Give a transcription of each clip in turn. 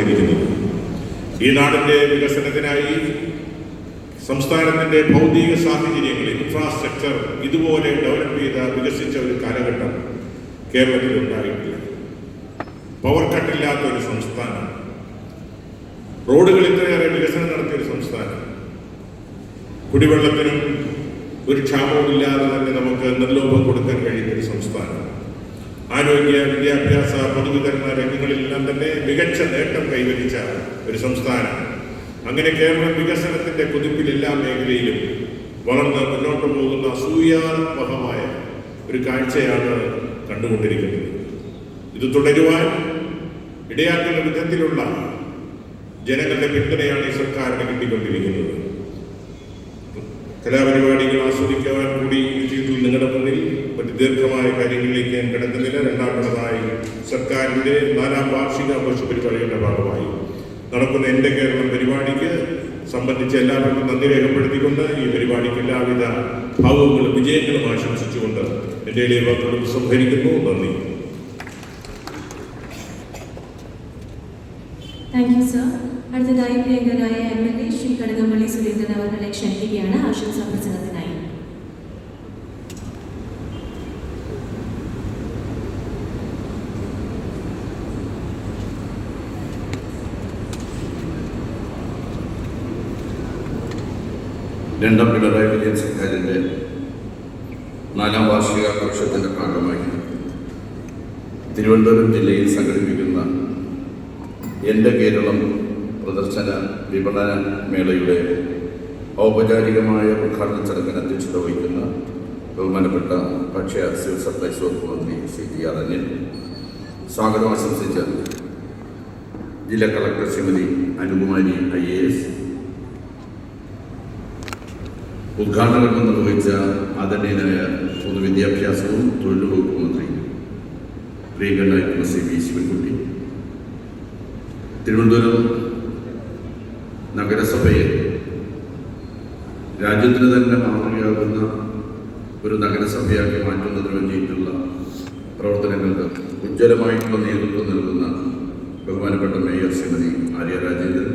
ഈ നാടിന്റെ വികസനത്തിനായി സംസ്ഥാനത്തിന്റെ ഭൗതിക സാഹചര്യങ്ങൾ ഇൻഫ്രാസ്ട്രക്ചർ ഇതുപോലെ ഡെവലപ്പ് ചെയ്ത വികസിച്ച ഒരു കാലഘട്ടം കേരളത്തിൽ ഉണ്ടായിട്ടില്ല. പവർ കട്ടില്ലാത്ത ഒരു സംസ്ഥാനം. റോഡുകൾ ഇത്രയേറെ വികസനം നടത്തിയ ഒരു സംസ്ഥാനം. കുടിവെള്ളത്തിനും ഒരു ക്ഷാമവുമില്ലാതെ തന്നെ നമുക്ക് നിർലോഭം കൊടുക്കാൻ കഴിയുന്ന ഒരു സംസ്ഥാനം. ആരോഗ്യ വിദ്യാഭ്യാസ പൊതുവിതരണ രംഗങ്ങളിലെല്ലാം തന്നെ മികച്ച നേട്ടം കൈവരിച്ച ഒരു സംസ്ഥാനം അങ്ങനെ കേരളം വികസനത്തിന്റെ കുതിപ്പിൽ എല്ലാ മേഖലയിലും വളർന്ന് മുന്നോട്ട് പോകുന്ന അസൂയാത്മകമായ ഒരു കാഴ്ചയാണ് കണ്ടുകൊണ്ടിരിക്കുന്നത്. ഇത് തുടരുവാൻ ഇടയാക്കുന്ന വിധത്തിലുള്ള ജനങ്ങളുടെ പിന്തുണയാണ് ഈ സർക്കാരിന് കിട്ടിക്കൊണ്ടിരിക്കുന്നത്. കലാപരിപാടികൾ ആസ്വദിക്കുവാൻ കൂടി ചെയ്തു നിങ്ങളുടെ മുന്നിൽ മറ്റ് ദീർഘമായ കാര്യങ്ങളിലേക്ക് ഞാൻ കിടക്കുന്നില്ല. രണ്ടാമതായി സർക്കാരിന്റെ നാലാം വാർഷിക ആഘോഷ പരിപാടികളുടെ ഭാഗമായി നടക്കുന്ന എന്റെ കേരളം പരിപാടിക്ക് സംബന്ധിച്ച് എല്ലാവർക്കും നന്ദി രേഖപ്പെടുത്തിക്കൊണ്ട് ഈ പരിപാടിക്ക് എല്ലാവിധ ഭാവങ്ങളും വിജയങ്ങളും ആശംസിച്ചുകൊണ്ട് എന്റെ ഇളയ വാക്കുകളും സംഭരിക്കുന്നു നന്ദി. താങ്ക് യു സർ അടുത്തതായി പ്രിയങ്കരായ M L A Shri Kadakampally Surendran അവരുടെ ക്ഷണിക്കുകയാണ് ആശംസാ പ്രസംഗത്തിനായി. രണ്ടാം പിണറായി വിജയൻ സർക്കാരിന്റെ നാലാം വാർഷികാഘോഷത്തിന്റെ ഭാഗമായി തിരുവനന്തപുരം ജില്ലയിൽ സംഘടിപ്പിക്കുന്ന എന്റെ കേരളം പ്രദർശന വിപണന മേളയുടെ ഔപചാരികമായ ഉദ്ഘാടന ചടങ്ങിന് അധ്യക്ഷത വഹിക്കുന്ന ബഹുമാനപ്പെട്ട ഭക്ഷ്യ സിവിൽ സപ്ലൈസ് വകുപ്പ് മന്ത്രി ശ്രീ ജി ആർ അനിൽ. സ്വാഗതം ആശംസിച്ച ജില്ലാ collector Shrimati Anukumari I A S. ഉദ്ഘാടനം നിർവഹിച്ച ആദരണീയനായ പൊതുവിദ്യാഭ്യാസവും തൊഴിൽ വകുപ്പ് മന്ത്രി പ്രിയങ്കനായിട്ടുള്ള സി വി ശിവൻകുട്ടി. തിരുവനന്തപുരം നഗരസഭയെ രാജ്യത്തിന് തന്നെ മാതൃകയാകുന്ന ഒരു നഗരസഭയാക്കി മാറ്റുന്നതിന് വേണ്ടിയിട്ടുള്ള പ്രവർത്തനങ്ങൾക്ക് ഉജ്ജ്വലമായിട്ടുള്ള നേതൃത്വം നൽകുന്ന ബഹുമാനപ്പെട്ട mayor Shrimati Arya Rajendran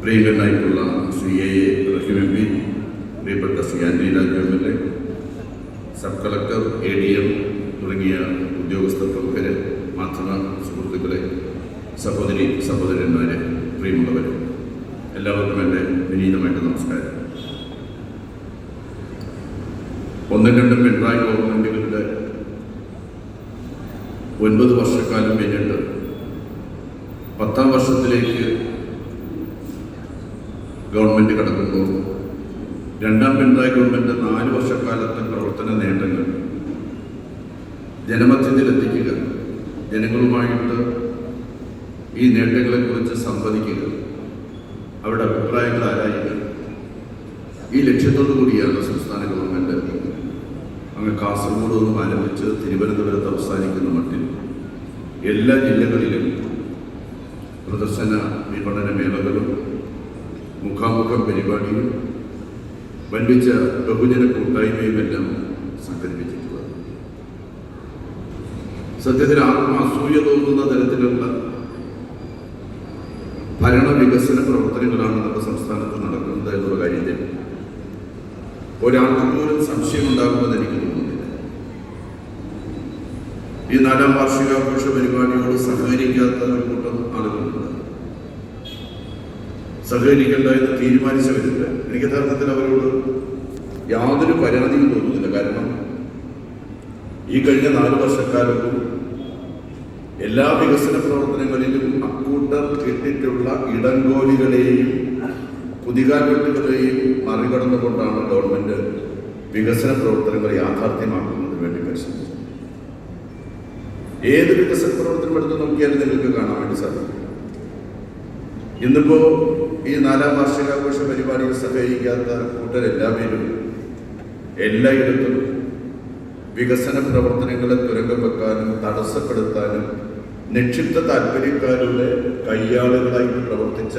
പ്രിയങ്കനായിട്ടുള്ള Shri A A Rahim M P പ്രിയപ്പെട്ട Shri Antony Raju M L A sub collector A D M തുടങ്ങിയ ഉദ്യോഗസ്ഥ പ്രമുഖരെ മാധ്യമ സുഹൃത്തുക്കളെ സഹോദരി സഹോദരന്മാരെ പ്രിയമുള്ളവരെ എല്ലാവർക്കും എന്റെ വിനീതമായിട്ട് നമസ്കാരം. ഒന്നും രണ്ടും പിണറായി ഗവൺമെന്റുകളുടെ ഒൻപത് വർഷക്കാലം കഴിഞ്ഞിട്ട് പത്താം വർഷത്തിലേക്ക് ഗവൺമെന്റ് കടക്കുമ്പോൾ രണ്ടാം പിണറായി ഗവൺമെന്റ് നാല് വർഷക്കാലത്തെ പ്രവർത്തന നേട്ടങ്ങൾ ജനമധ്യത്തിലെത്തിക്കുക ജനങ്ങളുമായിട്ട് ഈ നേട്ടങ്ങളെക്കുറിച്ച് സംവദിക്കുക അവരുടെ അഭിപ്രായങ്ങൾ ആരായുക ഈ ലക്ഷ്യത്തോടു കൂടിയാണ് സംസ്ഥാന ഗവൺമെന്റ് അങ്ങ് കാസർഗോഡ് നിന്നും ആരംഭിച്ച് തിരുവനന്തപുരത്ത് അവസാനിക്കുന്ന മട്ടിൽ എല്ലാ ജില്ലകളിലും പ്രദർശന വിപണന മേളകളും മുഖാമുഖം പരിപാടിയും വൻപിച്ച ബഹുജന കൂട്ടായ്മയും എല്ലാം സംഘടിപ്പിച്ചിട്ടുള്ളത്. സത്യത്തിൽ ആർക്കും അസൂയ തോന്നുന്ന തരത്തിലുള്ള ഭരണ വികസന പ്രവർത്തനങ്ങളാണ് നമ്മുടെ സംസ്ഥാനത്ത് നടക്കുന്നത് എന്നുള്ള കാര്യത്തിൽ ഒരാൾക്ക് പോലും സംശയം ഉണ്ടാകുമെന്ന് എനിക്ക് തോന്നുന്നില്ല. ഈ നാലാം വാർഷികാഘോഷ പരിപാടിയോട് സഹകരിക്കാത്ത ഒരു കൂട്ടം ആളുകളുണ്ട്. സഹകരിക്കേണ്ട എന്ന് തീരുമാനിച്ചവരില്ല എനിക്ക് യഥാർത്ഥത്തിൽ അവരോട് യാതൊരു പരാതിയും തോന്നുന്നില്ല. കാരണം ഈ കഴിഞ്ഞ നാല് വർഷക്കാലവും എല്ലാ വികസന പ്രവർത്തനങ്ങളിലും അക്കൂട്ടർ കെട്ടിട്ടുള്ള ഇടങ്കോലികളെയും കുതികാൽവെട്ടുകളെയും മറികടന്നുകൊണ്ടാണ് ഗവൺമെന്റ് വികസന പ്രവർത്തനങ്ങൾ യാഥാർത്ഥ്യമാക്കുന്നതിന് വേണ്ടി പരിശ്രമിച്ചത്. ഏത് വികസന പ്രവർത്തനം എടുത്ത് നോക്കിയാലും നിങ്ങൾക്ക് കാണാൻ വേണ്ടി സാധിക്കും. ഇന്നിപ്പോ ഈ നാലാം വാർഷികാഘോഷ പരിപാടിയിൽ സഹകരിക്കാത്ത കൂട്ടരെല്ലാവരും എല്ലായിടത്തും വികസന പ്രവർത്തനങ്ങളെ തുരങ്കം വെക്കാനും തടസ്സപ്പെടുത്താനും നിക്ഷിപ്ത താല്പര്യക്കാരുടെ കയ്യാളുകളായിട്ട് പ്രവർത്തിച്ച